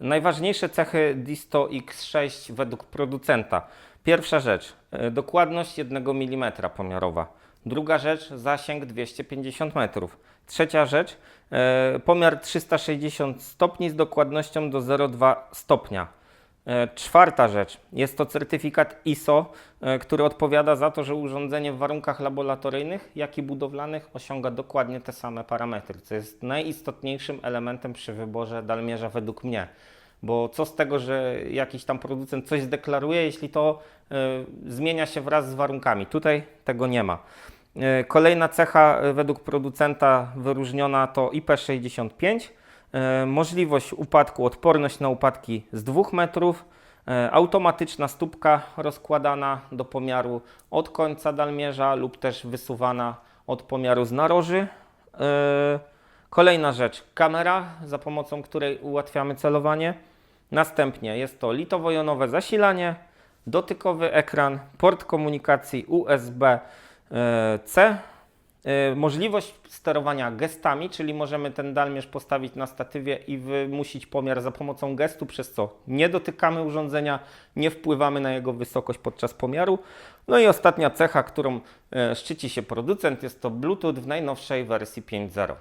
Najważniejsze cechy Disto X6 według producenta. Pierwsza rzecz, e, dokładność 1 mm pomiarowa. Druga rzecz, zasięg 250 metrów. Trzecia rzecz, e, pomiar 360 stopni z dokładnością do 0,2 stopnia. E, Czwarta rzecz, jest to certyfikat ISO, e, który odpowiada za to, że urządzenie w warunkach laboratoryjnych, jak i budowlanych osiąga dokładnie te same parametry, co jest najistotniejszym elementem przy wyborze dalmierza według mnie. Bo co z tego, że jakiś tam producent coś zdeklaruje, jeśli to e, zmienia się wraz z warunkami. Tutaj tego nie ma. Kolejna cecha według producenta wyróżniona to IP65. E, Możliwość upadku, odporność na upadki z 2 metrów, e, automatyczna stópka rozkładana do pomiaru od końca dalmierza lub też wysuwana od pomiaru z naroży. E, Kolejna rzecz, kamera, za pomocą której ułatwiamy celowanie. Następnie jest to litowo-jonowe zasilanie, dotykowy ekran, port komunikacji USB-C, możliwość sterowania gestami, czyli możemy ten dalmierz postawić na statywie i wymusić pomiar za pomocą gestu, przez co nie dotykamy urządzenia, nie wpływamy na jego wysokość podczas pomiaru. No i ostatnia cecha, którą e, szczyci się producent, jest to Bluetooth w najnowszej wersji 5.0.